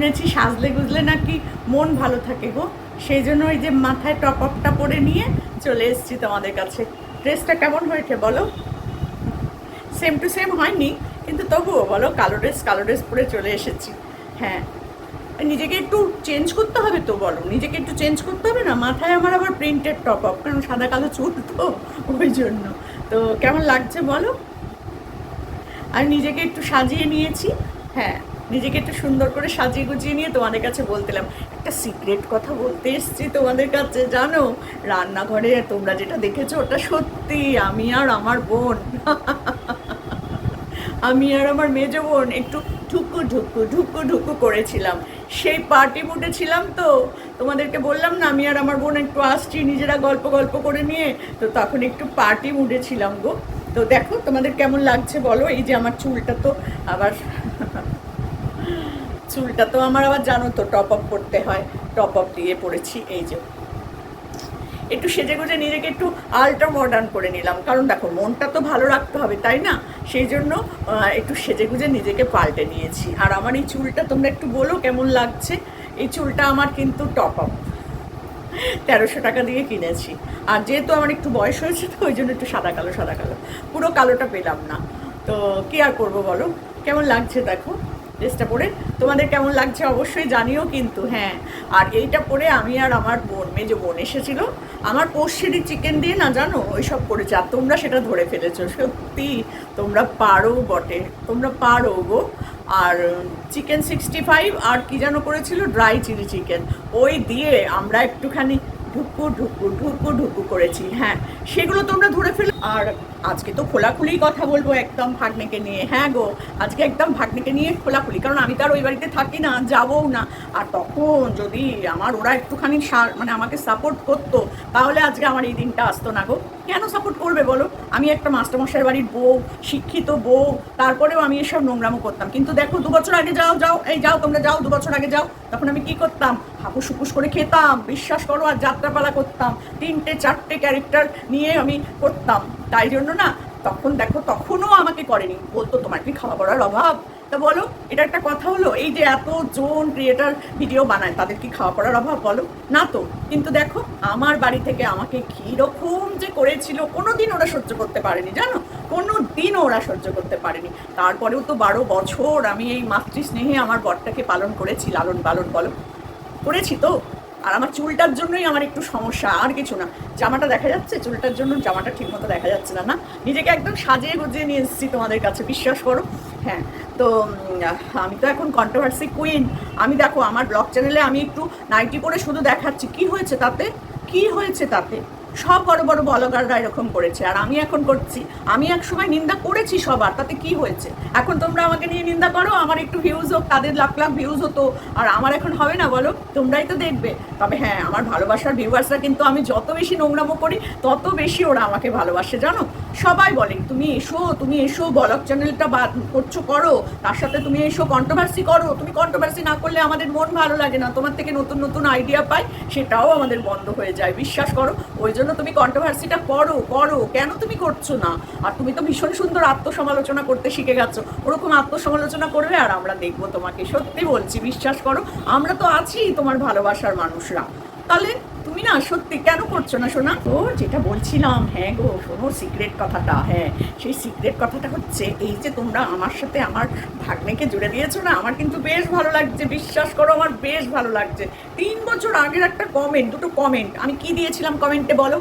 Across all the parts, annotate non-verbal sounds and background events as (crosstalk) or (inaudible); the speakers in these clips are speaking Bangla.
শুনেছি, সাজলে গুজলে নাকি মন ভালো থাকে গো। সেই জন্য ওই যে মাথায় টপ আপটা পরে নিয়ে চলে এসেছি তোমাদের কাছে। ড্রেসটা কেমন হয়েছে বলো? সেম টু সেম হয়নি, কিন্তু তবুও বলো, কালো ড্রেস কালো ড্রেস পরে চলে এসেছি। হ্যাঁ নিজেকে একটু চেঞ্জ করতে হবে তো বলো। নিজেকে একটু চেঞ্জ করতে হবে না, মাথায় আমার আবার প্রিন্টেড টপ আপ কারণ সাদা কালো চুল তো, ওই জন্য। তো কেমন লাগছে বলো? আর নিজেকে একটু সাজিয়ে নিয়েছি। হ্যাঁ নিজেকে একটু সুন্দর করে সাজিয়ে গুজিয়ে নিয়ে তোমাদের কাছে বলতেলাম একটা সিক্রেট কথা বলতে এসছি তোমাদের কাছে, জানো? রান্নাঘরে তোমরা যেটা দেখেছ, ওটা সত্যি। আমি আর আমার বোন। (laughs) আমি আর আমার মেজ বোন একটু ঢুকু ঢুকু ঢুকু ঢুকু করেছিলাম। সেই পার্টি মুডে ছিলাম তো। তোমাদেরকে বললাম না, আমি আর আমার বোন একটু আসছি, নিজেরা গল্প গল্প করে নিয়ে। তো তখন একটু পার্টি মুডে ছিলাম গো। তো দেখো তোমাদের কেমন লাগছে বলো? এই যে আমার চুলটা তো আবার চুলটা তো আমার আবার জানো তো টপ আপ করতে হয়। টপ আপ দিয়ে পড়েছি, এই যে। একটু সেজে গুজে নিজেকে একটু আল্ট্রা মডার্ন করে নিলাম। কারণ দেখো, মনটা তো ভালো রাখতে হবে, তাই না? সেই জন্য একটু সেজে গুজে নিজেকে পাল্টে নিয়েছি। আর আমার এই চুলটা তোমরা একটু বলো কেমন লাগছে? এই চুলটা আমার কিন্তু টপ আপ তেরোশো টাকা দিয়ে কিনেছি। আর যেহেতু আমার একটু বয়স হয়েছে তো, ওই জন্য একটু সাদা কালো সাদা কালো। পুরো কালোটা পেলাম না। তো কি আর করব বলো? কেমন লাগছে দেখো? ড্রেসটা পরে। তোমাদের কেমন লাগছে অবশ্যই জানিও কিন্তু হ্যাঁ। আর এইটা পরে আমি আর আমার বোন, মেজো বোন এসেছিল। আমার পোষ্যেরই চিকেন দিয়ে না জানো, ওইসব করেছে। আর তোমরা সেটা ধরে ফেলেছো, সত্যি। তোমরা পারো বটে, তোমরা পারো গো। আর চিকেন সিক্সটি ফাইভ আর কি যেন করেছিল ড্রাই চিলি চিকেন ওই দিয়ে আমরা একটুখানি ঢুকু ঢুকু ঢুকু ঢুকু করেছি হ্যাঁ। সেগুলো তোমরা ধরে ফেলে আর আজকে তো খোলাখুলি কথা বলব একদম ভাগ্নেকে নিয়ে। হ্যাঁ গো, আজকে একদম ভাগ্নেকে নিয়ে খোলাখুলি, কারণ আমি তো আর ওই বাড়িতে থাকি না, যাবও না। আর তখন যদি আমার ওরা একটুখানি মানে আমাকে সাপোর্ট করতো, তাহলে আজকে আমার এই দিনটা আসতো না গো। কেন সাপোর্ট করবে বলো? আমি একটা মাস্টারমশাইয়ের বাড়ির বউ, শিক্ষিত বউ, তারপরেও আমি এসব নোংরামো করতাম। কিন্তু দেখো, দু বছর আগে যাও যাও, এই যাও, তোমরা যাও, দু বছর আগে যাও, তখন আমি কি করতাম? হাপুস হুপুস করে খেতাম, বিশ্বাস করো, আর যাত্রাপালা করতাম। তিনটে, চারটে ক্যারেক্টার নিয়ে আমি করতাম। তাই জন্য না, তখন দেখো, তখনও আমাকে করেনি। বলতো, তোমার কি খাওয়া পড়ার অভাব? তা বলো, এটা একটা কথা হলো? এই যে এত জন ক্রিয়েটার ভিডিও বানায়, তাদের কি খাওয়া পড়ার অভাব বলো? না তো। কিন্তু দেখো, আমার বাড়ি থেকে আমাকে কীরকম যে করেছিল কোনো দিন ওরা সহ্য করতে পারেনি, জানো? কোনো দিন ওরা সহ্য করতে পারেনি। তারপরেও তো বারো বছর আমি এই মাতৃস্নেহে আমার বরটাকে পালন করেছি লালন পালন বলো। করেছি তো? আর আমার চুলটার জন্যই আমার একটু সমস্যা, আর কিছু না। জামাটা দেখা যাচ্ছে, চুলটার জন্য জামাটা ঠিকমতো দেখা যাচ্ছে না না? নিজেকে একদম সাজিয়ে গুজিয়ে নিয়ে এসেছি তোমাদের কাছে, বিশ্বাস করো। হ্যাঁ তো আমি তো এখন কন্ট্রোভার্সি কুইন আমি দেখো, আমার ব্লগ চ্যানেলে আমি একটু নাইটি পরে শুধু দেখাচ্ছি। কি হয়েছে তাতে? কি হয়েছে তাতে? সব বড় বড় বলগাররা এরকম করেছে, আর আমি এখন করছি। আমি এক সময় নিন্দা করেছি সবার, তাতে কি হয়েছে? এখন তোমরা আমাকে নিয়ে নিন্দা করো, আমার একটু ভিউজ হোক, তাদের লাখ লাখ ভিউজ হতো, আর আমার এখন হবে না বলো? তোমরাই তো দেখবে। তবে হ্যাঁ আমার ভালোবাসার ভিউয়ার্সরা কিন্তু আমি যত বেশি নোংরামো করি, তত বেশি ওরা আমাকে ভালোবাসে, জানো? সবাই বলে, তুমি এসো তুমি এসো ব্লগ চ্যানেলটা বাদ করছ, করো, তার সাথে তুমি এসো কন্ট্রোভার্সি করো, তুমি কন্ট্রোভার্সি না করলে আমাদের মন ভালো লাগে না, তোমার থেকে নতুন নতুন আইডিয়া পাই, সেটাও আমাদের বন্ধ হয়ে যায়, বিশ্বাস করো? ওই জন্য তুমি কন্ট্রোভার্সিটা করো করো। কেন তুমি করছ না? আর তুমি তো ভীষণ সুন্দর আত্মসমালোচনা করতে শিখে গেছো। ওরকম আত্মসমালোচনা করবে আর আমরা দেখব তোমাকে। সত্যি বলছি, বিশ্বাস করো, আমরা তো আছি তোমার ভালোবাসার মানুষরা। তাহলে তুমি না সত্যি কেন করছ না শোনা তো যেটা বলছিলাম হ্যাঁ গো, শোনো সিক্রেট কথাটা হ্যাঁ। সেই সিক্রেট কথাটা হচ্ছে এই যে তোমরা আমার সাথে আমার ভাগ্নেকে জুড়ে দিয়েছ না, আমার কিন্তু বেশ ভালো লাগছে, বিশ্বাস করো আমার বেশ ভালো লাগছে। তিন বছর আগের একটা কমেন্ট দুটো কমেন্ট আমি কি দিয়েছিলাম কমেন্টে বলো?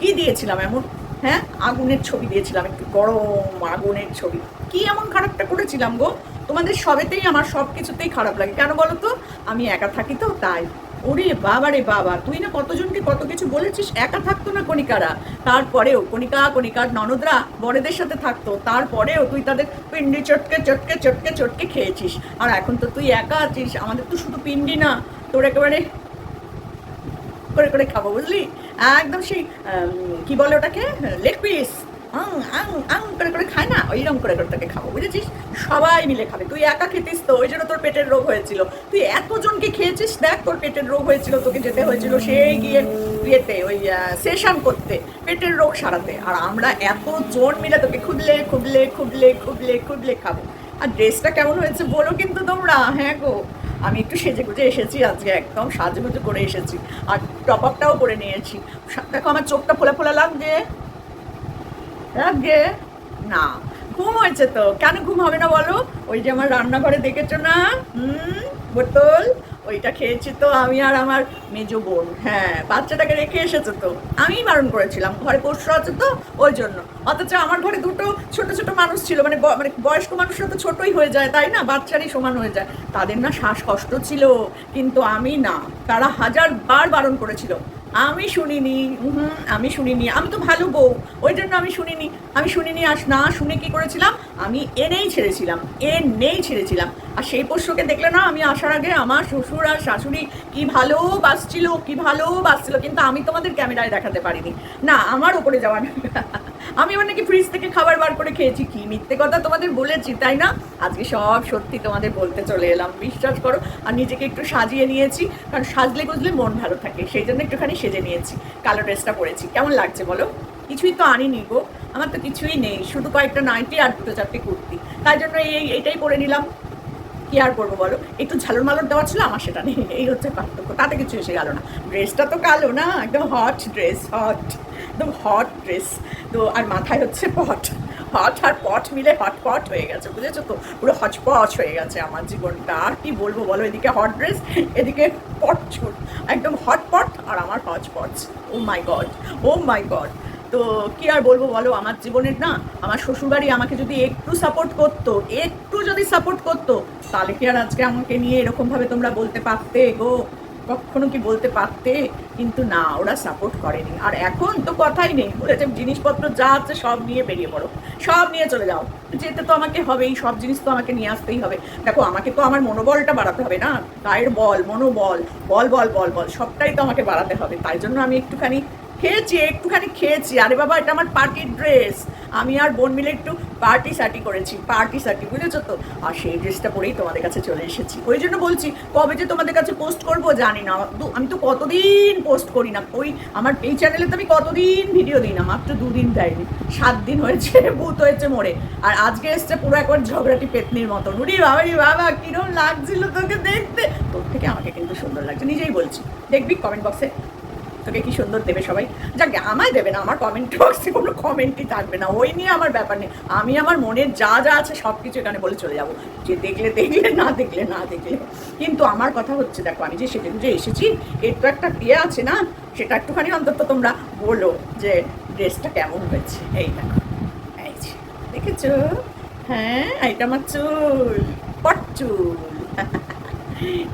কি দিয়েছিলাম এমন? হ্যাঁ আগুনের ছবি দিয়েছিলাম, একটু গরম আগুনের ছবি। কি এমন খারাপটা করেছিলাম গো? তোমাদের সবেতেই আমার সব কিছুতেই খারাপ লাগে, কেন বলো তো? আমি একা থাকি তো, তাই। ওরে বাবা রে বাবা, তুই না কতজনকে কত কিছু বলেছিস? একা থাকতো না কণিকারা। তারপরেও কণিকা, কণিকার ননদরা বড়দের সাথে থাকতো। তারপরেও তুই তাদের পিন্ডি চটকে চটকে চটকে চটকে খেয়েছিস। আর এখন তো তুই একা আছিস, আমাদের তো শুধু পিন্ডি না, তোর একেবারে করে করে খাব, বুঝলি? একদম সেই কি বলে ওটাকে? Leg piece. আং আং আং করে করে খায় না? ওইরকম করে করে তোকে খাব, বুঝেছিস? সবাই মিলে খাবে। তুই একা খেতিস তো, ওই জন্য তোর পেটের রোগ হয়েছিল। তুই এতজনকে খেয়েছিস, দেখ তোর পেটের রোগ হয়েছিল, তোকে যেতে হয়েছিল সেই গিয়ে ইয়েতে, ওই সেশন করতে, পেটের রোগ সারাতে। আর আমরা এতজন মিলে তোকে খুবলে খুবলে খুবলে খুবলে খুবলে খাব। আর ড্রেসটা কেমন হয়েছে বলো কিন্তু তোমরা হ্যাঁ গো। আমি একটু সেজে গুজে এসেছি আজকে, একদম সাজগুজে করে এসেছি। আর টপ আপটাও করে নিয়েছি। দেখো আমার চোখটা ফোলা ফোলা লাগছে। লাগছে না, ঘুম হয়েছে তো। কেন ঘুম হবে না বলো? ওই যে আমার রান্নাঘরে দেখেছ না? হুম, বোতল? ওইটা খেয়েছি তো আমি আর আমার মেজো বোন। হ্যাঁ বাচ্চাটাকে রেখে এসেছে তো। আমিই বারণ করেছিলাম। ঘরে পোষ্য আছে তো, ওই জন্য। অথচ আমার ঘরে দুটো ছোট ছোট মানুষ ছিল। মানে মানে বয়স্ক মানুষরা তো ছোটই হয়ে যায়, তাই না? বাচ্চারই সমান হয়ে যায়। তাদের না শ্বাসকষ্ট ছিল, কিন্তু আমি না। তারা হাজার বার বারণ করেছিল। আমি শুনিনি হুম আমি শুনিনি, আমি তো ভালো বউ, ওই জন্য আমি শুনিনি। আমি শুনিনি আস না, শুনে কি করেছিলাম? আমি এনেই ছেড়েছিলাম এনেই ছেড়েছিলাম। আর সেই পোষ্যকে দেখলে না, আমি আসার আগে আমার শ্বশুর আর শাশুড়ি কি ভালো বাসছিল, কি ভালো বাসছিল, কিন্তু আমি তোমাদের ক্যামেরায় দেখাতে পারিনি। না, আমার ওপরে যাওয়া আমি এবার নাকি ফ্রিজ থেকে খাবার বার করে খেয়েছি। কি মিথ্যে কথা তোমাদের বলেছি, তাই না? আজকে সব সত্যি তোমাদের বলতে চলে এলাম, বিশ্বাস করো। আর নিজেকে একটু সাজিয়ে নিয়েছি, কারণ সাজলে গুজলে মন ভালো থাকে, সেই জন্য একটুখানি সেজে নিয়েছি, কালো ড্রেসটা পরেছি। কেমন লাগছে বলো? কিছুই তো আনিনি গো, আমার তো কিছুই নেই, শুধু কয়েকটা নাইটি আর দুটো চারটে কুর্তি। তাই জন্য এই এইটাই পরে নিলাম। কি আর করব বলো? একটু ঝালর মালর দেওয়া ছিল, আমার সেটা নেই, এই হচ্ছে পার্থক্য, তাতে কিছু এসে গেল না। ড্রেসটা তো কালো না, একদম হট ড্রেস হট একদম হট ড্রেস তো আর মাথায় হচ্ছে পট। হট আর পট মিলে হট পট হয়ে গেছে, বুঝেছ তো? পুরো হচপচ হয়ে গেছে আমার জীবনটা। আর কি বলব বলো, এদিকে হট ড্রেস এদিকে পট চুল। একদম হট পট আর আমার হচ পচ ও মাই গড ও মাই গড তো কি আর বলব বলো, আমার জীবনের না, আমার শ্বশুরবাড়ি আমাকে যদি একটু সাপোর্ট করতো, একটু যদি সাপোর্ট করতো, তাহলে কি আর আজকে আমাকে নিয়ে এরকমভাবে তোমরা বলতে পারতে গো? কখনো কি বলতে পারতে? কিন্তু না, ওরা সাপোর্ট করেনি। আর এখন তো কথাই নেই। বলেছে জিনিসপত্র যা আছে সব নিয়ে বেরিয়ে পড়ো। সব নিয়ে চলে যাও। যেতে তো আমাকে হবেই, সব জিনিস তো আমাকে নিয়ে আসতেই হবে। দেখো, আমাকে তো আমার মনোবলটা বাড়াতে হবে না? গায়ের বল, মনোবল। বল বল বল বল। সবটাই তো আমাকে বাড়াতে হবে। তাই জন্য আমি একটুখানি খেয়েছি, একটুখানি খেয়েছি। আরে বাবা, এটা আমার পার্টির ড্রেস আমি আর বোন মিলে একটু পার্টি সার্টি করেছি পার্টি সার্টি, বুঝেছ তো? আর সেই ড্রেসটা পরেই তোমাদের কাছে চলে এসেছি। ওই জন্য বলছি, কবে যে তোমাদের কাছে পোস্ট করব জানি না। আমি তো কতদিন পোস্ট করি না। ওই আমার এই চ্যানেলে তো আমি কতদিন ভিডিও দিই না, মাত্র দুদিন দেয়নি। সাত দিন হয়েছে, ভূত হয়েছে মোড়ে আর আজকে এসছে পুরো একবার ঝগড়াটি পেতনির মতন। উড়ি বাবা রে বাবা, কিরম লাগছিল তোকে দেখতে। তোর থেকে আমাকে কিন্তু সুন্দর লাগছে, নিজেই বলছি। দেখবি কমেন্ট বক্সে তোকে কি সুন্দর দেবে সবাই? যাকে, আমায় দেবে না, আমার কমেন্ট বক্সে কোনো কমেন্টই থাকবে না, ওই নিয়ে আমার ব্যাপার নেই। আমি আমার মনের যা যা আছে সব কিছু এখানে বলে চলে যাব। যে দেখলে দেখলে, না দেখলে না দেখলে। কিন্তু আমার কথা হচ্ছে, দেখো, আমি যে সেজে গুজে এসেছি, এর তো একটা বিয়ে আছে না, সেটা একটুখানি অন্তত তোমরা বলো যে ড্রেসটা কেমন হয়েছে। এই দেখো, এই যে, দেখেছ? হ্যাঁ এইটা আমার চুল, পট চুল।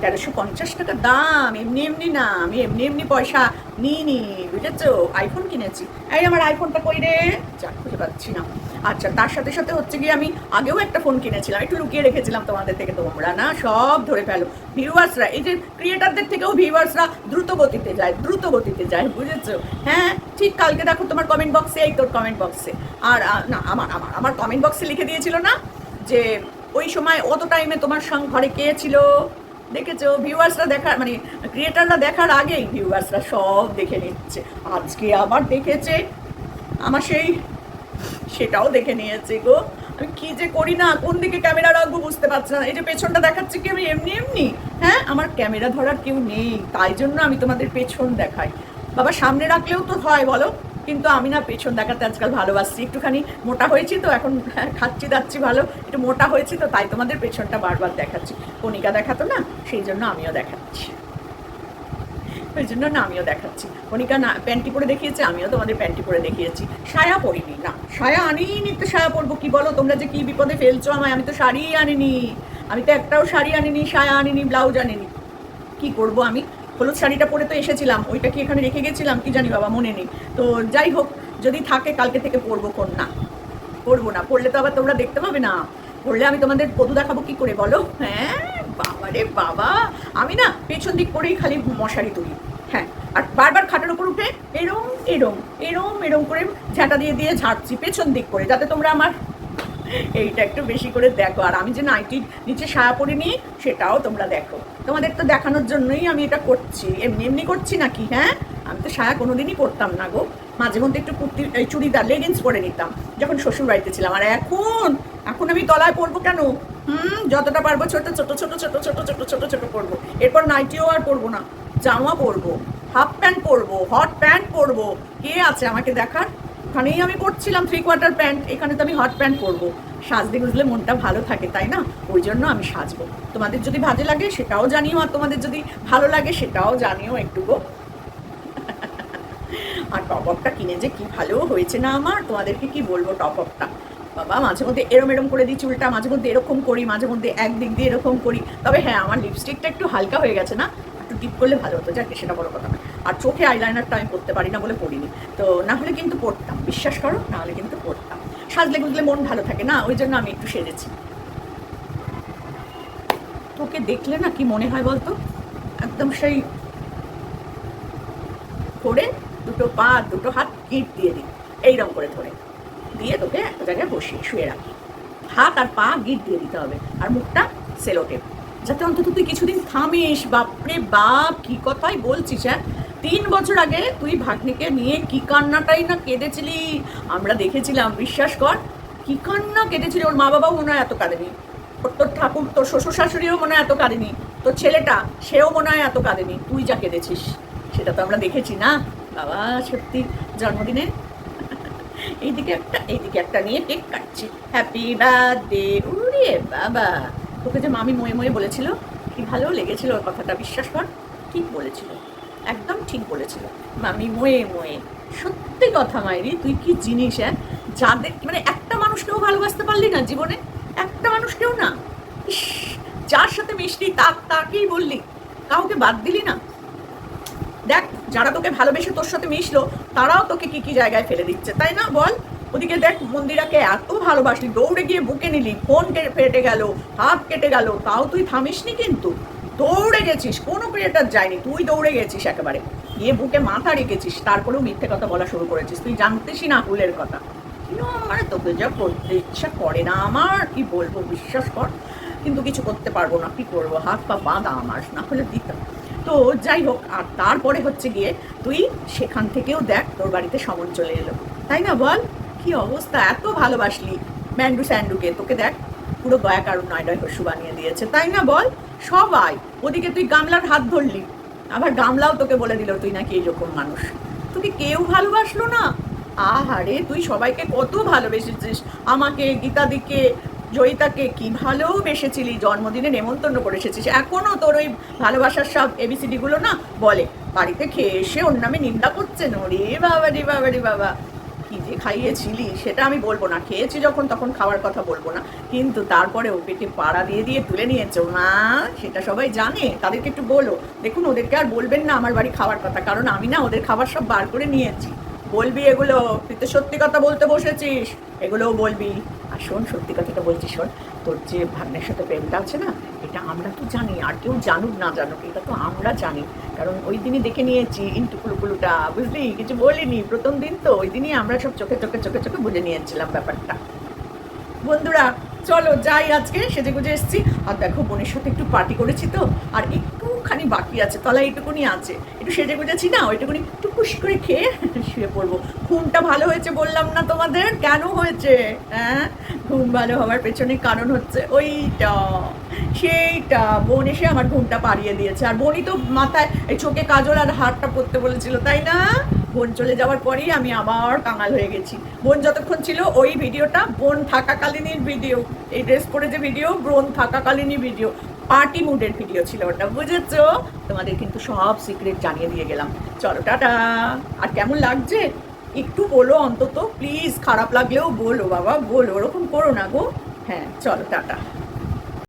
তেরোশো পঞ্চাশ টাকা দাম, এমনি এমনি না আমি এমনি এমনি পয়সা। নিই নি, বুঝেছ? আইফোন কিনেছি। এই আমার আইফোনটা কই রে? যা খুঁজে পাচ্ছি না। আচ্ছা তার সাথে সাথে হচ্ছে গিয়ে আমি আগেও একটা ফোন কিনেছিলাম, একটু লুকিয়ে রেখেছিলাম তোমাদের থেকে। তোমরা না সব ধরে ফেলো। ভিউয়ার্সরা, এই যে ক্রিয়েটারদের থেকেও ভিউয়ার্সরা দ্রুত গতিতে যায়, দ্রুত গতিতে যায়, বুঝেছ? হ্যাঁ ঠিক কালকে দেখো তোমার কমেন্ট বক্সে এই তোর কমেন্ট বক্সে আর না, আমার আমার আমার কমেন্ট বক্সে লিখে দিয়েছিল না যে, ওই সময় অত টাইমে তোমার সঙ্গে ঘরে কে ছিল? দেখেছ? ভিউয়ার্সরা দেখার মানে ক্রিয়েটাররা দেখার আগেই ভিউয়ার্সরা সব দেখে নিচ্ছে। আজকে আবার দেখেছে, আমার সেই, সেটাও দেখে নিয়েছে গো। আমি কি যে করি না, কোন দিকে ক্যামেরা রাখব বুঝতে পারছি না। এই যে পেছনটা দেখাচ্ছে কি আমি এমনি এমনি? হ্যাঁ আমার ক্যামেরা ধরার কেউ নেই, তাই জন্য আমি তোমাদের পেছন দেখাই। বাবা, সামনে রাখলেও তো হয়, বলো। কিন্তু আমি না পেছন দেখাতে আজকাল ভালোবাসছি। একটুখানি মোটা হয়েছি তো, এখন খাচ্ছি, দাচ্ছি ভালো। একটু মোটা হয়েছি তো, তাই তোমাদের পেছনটা বারবার দেখাচ্ছি। কণিকা দেখাতো না, সেই জন্য আমিও দেখাচ্ছি। ওই জন্য না আমিও দেখাচ্ছি। কণিকা না, প্যান্টি পরে দেখিয়েছে, আমিও তোমাদের প্যান্টি পরে দেখিয়েছি। সায়া পরিনি, না, সায়া আনিনি তো সায়া পরবো, কি বলো? তোমরা যে কি বিপদে ফেলছো আমায়, আমি তো শাড়িই আনিনি। আমি তো একটাও শাড়ি আনিনি, সায়া আনিনি, ব্লাউজ আনিনি। কি করব আমি? হলুদ শাড়িটা পরে তো এসেছিলাম, ওইটা কি এখানে রেখে গেছিলাম? কি জানি বাবা, মনে নেই। তো যাই হোক, যদি থাকে কালকে থেকে পরবো কোন না পরবো না পড়লে তো আবার তোমরা দেখতে পাবে না। পড়লে আমি তোমাদের পদু দেখাবো কি করে বলো? হ্যাঁ বাবা রে বাবা। আমি না পেছন দিক করেই খালি মশারি তুলি। হ্যাঁ আর বারবার খাটের উপর উঠে এরম এরম এরম এরম করে ঝাঁটা দিয়ে দিয়ে ঝাড়ছি পেছন দিক করে, যাতে তোমরা আমার এইটা একটু বেশি করে দেখো। আর আমি যে নাইটির নিচে সায়া পরে নিই সেটাও তোমরা দেখো। তোমাদের তো দেখানোর জন্যই আমি এটা করছি। এমনি এমনি করছি নাকি? হ্যাঁ? আমি তো সায়া কোনোদিনই পরতাম না গো। মাঝে মধ্যে একটু কুর্তি চুড়িদার লেগিংস পরে নিতাম, যখন শ্বশুর বাড়িতে ছিলাম। আর এখন? এখন আমি তলায় পরবো কেন? হুম? যতটা পারব ছোট ছোট ছোট ছোট ছোট ছোট ছোট ছোট পরবো। এরপর নাইটিও আর পরবো না। জামা পরবো, হাফ প্যান্ট পরবো হট প্যান্ট পরবো। কে আছে আমাকে দেখার? ওখানেই আমি পরছিলাম থ্রি কোয়ার্টার প্যান্ট এখানে তো আমি হট প্যান্ট পরবো। সাজতে গুজলে মনটা ভালো থাকে, তাই না? ওই জন্য আমি সাজবো। তোমাদের যদি ভালো লাগে, সেটাও জানিও, আর তোমাদের যদি ভালো লাগে, সেটাও জানিও একটুকু আর টপ আপটা কিনে যে কি ভালো হয়েছে না আমার, তোমাদেরকে কি বলব টপ আপটা বাবা, মাঝে মধ্যে এরম এরম করে দিই চুলটা, মাঝে মধ্যে এরকম করি, মাঝে মধ্যে একদিক দিয়ে এরকম করি। তবে হ্যাঁ আমার লিপস্টিকটা একটু হালকা হয়ে গেছে না? একটু ডিপ করলে ভালো হতো, যাকে, সেটা বড় কথা আর চোখে আইলাইনারটা আমি করতে পারি না বলে পড়িনি। তো না হলে কিন্তু পড়তাম। বিশ্বাস করো, না হলে কিন্তু পড়তাম। সাজলে গুজলে মন ভালো থাকে না, ওই জন্য আমি একটু সেজেছি। তোকে দেখলে না কি মনে হয় বলতো? একদম সেই করে দুটো পা, দুটো হাত গিট দিয়ে দিই। এইরকম করে ধরে। দিয়ে তোকে একটা জায়গায় বসি শুয়ে রাখি। হাত আর পা গিট দিয়ে দিতে হবে। আর মুখটা সেলোটেপ। যাতে অন্তত তুই কিছুদিন থামিস। বাপরে বাপ, কি কথাই বলছিস হ্যাঁ? তিন বছর আগে তুই ভাগ্নিকে নিয়ে কি কান্নাটাই না কেঁদেছিলি? আমরা দেখেছিলাম, বিশ্বাস কর। কি কান্না কেঁদেছিলি? ওর মা বাবাও মনে হয় এত কাঁদেনি। ওর তোর ঠাকুর, তোর শ্বশুর শাশুড়িও মনে হয় এত কাঁদেনি। তোর ছেলেটা, সেও মনে হয় এত কাঁদেনি। তুই যা কেঁদেছিস, সেটা তো আমরা দেখেছি না? বাবা, সত্যি, জন্মদিনে। (laughs) এইদিকে একটা এইদিকে একটা নিয়ে কেক কাটছি। হ্যাপি বার্থডে উরে বাবা। তোকে যে মামি ময়ে ময়ে বলেছিল, কি ভালো লেগেছিল ওর কথাটা, বিশ্বাস কর। ঠিক বলেছিল। একদম ঠিক বলেছিল। মামি ময়ে ময়ে। সত্যি কথা মাইরি, তুই কি জিনিস হ্যাঁ যাদের মানে একটা মানুষকেও ভালোবাসতে পারলি না জীবনে, একটা মানুষকেও না। যার সাথে মিশলি তাক তাকেই বললি। কাউকে বাদ দিলি না। দেখ, যারা তোকে ভালোবেসে তোর সাথে মিশলো, তারাও তোকে কি কি জায়গায় ফেলে দিচ্ছে, তাই না? বল। ওদিকে দেখ, মন্দিরাকে এত ভালোবাসলি, দৌড়ে গিয়ে বুকে নিলি, ফোন কেটে ফেটে গেল, হাত কেটে গেল, তাও তুই থামিসনি কিন্তু। দৌড়ে গেছিস, কোনো ক্রিয়েটার যায়নি, তুই দৌড়ে গেছিস একেবারে। গিয়ে বুকে মাথা রেখেছিস, তারপরেও মিথ্যে কথা বলা শুরু করেছিস, তুই জানতেসই না ফুলের কথা। আমার তোকে যা করতে ইচ্ছা করে না, আমার কি বলব, বিশ্বাস কর। কিন্তু কিছু করতে পারব না, কি করব, হাত পা বাঁধা আমার, না হলে দিতাম তো যাই হোক, আর তারপরে হচ্ছে গিয়ে তুই সেখান থেকেও দেখ, তোর বাড়িতে সমন চলে এলো। তাই না বল? কি অবস্থা, এত ভালোবাসলি, ম্যান্ডু স্যান্ডুকে, তোকে দেখ। পুরো গয়া কারণ নয় নয় হসু বানিয়ে দিয়েছে। তাই না বল? সবাই, ওদিকে তুই গামলার হাত ধরলি। আবার গামলাও তোকে বলে দিল তুই নাকি এইরকম মানুষ। তোকে কেউ ভালোবাসলো না? আহারে, তুই সবাইকে কত ভালোবেসেছিস? আমাকে, গীতাদিকে, জয়িতাকে কি ভালোবেসেছিলি? জন্মদিনে নেমন্তন্ন করে এসেছিস। এখনও তোর ওই ভালোবাসার সব এবিসিডি গুলো না? বলে, বাড়িতে খেয়ে এসে ওর নামে নিন্দা করছেন রে বাবা রে বাবা রে বাবা। কি যে খাইয়েছিলি, সেটা আমি বলব না। খেয়েছি যখন, তখন খাওয়ার কথা বলব না। কিন্তু তারপরে ও পেটে পাড়া দিয়ে দিয়ে তুলে নিয়েছো। না সেটা সবাই জানে। তাদেরকে একটু বলো। দেখুন, ওদেরকে আর বলবেন না আমার বাড়ি খাওয়ার কথা। কারণ আমি না ওদের খাবার সব বার করে নিয়েছি। বলবি এগুলো? তুই তো সত্যি কথা বলতে বসেছিস। এগুলোও বলবি। আর শোন, সত্যি কথাটা বলছি, শোন। তোর যে ভাগ্নের সাথে প্রেমটা আছে না এটা আমরা তো জানি, আর কেউ জানুক না জানুক, এটা তো আমরা জানি। কারণ ওই দিনই দেখে নিয়েছি ইন্টুকুলুকুলুটা বুঝলি? কিছু বলিনি, প্রথম দিন তো, ওই দিনই আমরা সব চোখে চোখে চোখে চোখে বুঝে নিয়েছিলাম ব্যাপারটা। বন্ধুরা, চলো যাই আজকে সেজে গুজে এসছি। আর দেখো, বোনের সাথে একটু পার্টি করেছি তো, আর একটুখানি বাকি আছে, তলায় এইটুকুনি আছে। একটু সেজে গুজেছি না? ওইটুকুনি টুকুস করে খেয়ে শুয়ে পড়ব। ঘুমটা ভালো হয়েছে বললাম না তোমাদের? কেন হয়েছে? হ্যাঁ? ঘুম ভালো হওয়ার পেছনে কারণ হচ্ছে ওইটা। সেইটা। বোন এসে আমার ঘুমটা পাড়িয়ে দিয়েছে। আর বোনই তো মাথায় এই চোখে কাজল আর হারটা পরতে বলেছিল, তাই না? বোন চলে যাওয়ার পরেই আমি আবার কাঙাল হয়ে গেছি। বোন যতক্ষণ ছিল ওই ভিডিওটা, বোন থাকাকালীনই ভিডিও, এই ড্রেস পরে যে ভিডিও, বোন থাকাকালীনই ভিডিও। পার্টি মুডের ভিডিও ছিল ওটা, বুঝেছ? তোমাদের কিন্তু সব সিক্রেট জানিয়ে দিয়ে গেলাম। চলো, টাটা। আর কেমন লাগছে? একটু বলো অন্তত প্লিজ খারাপ লাগলেও বলো বাবা, বলো, ওরকম করো না গো। হ্যাঁ চলো, টাটা।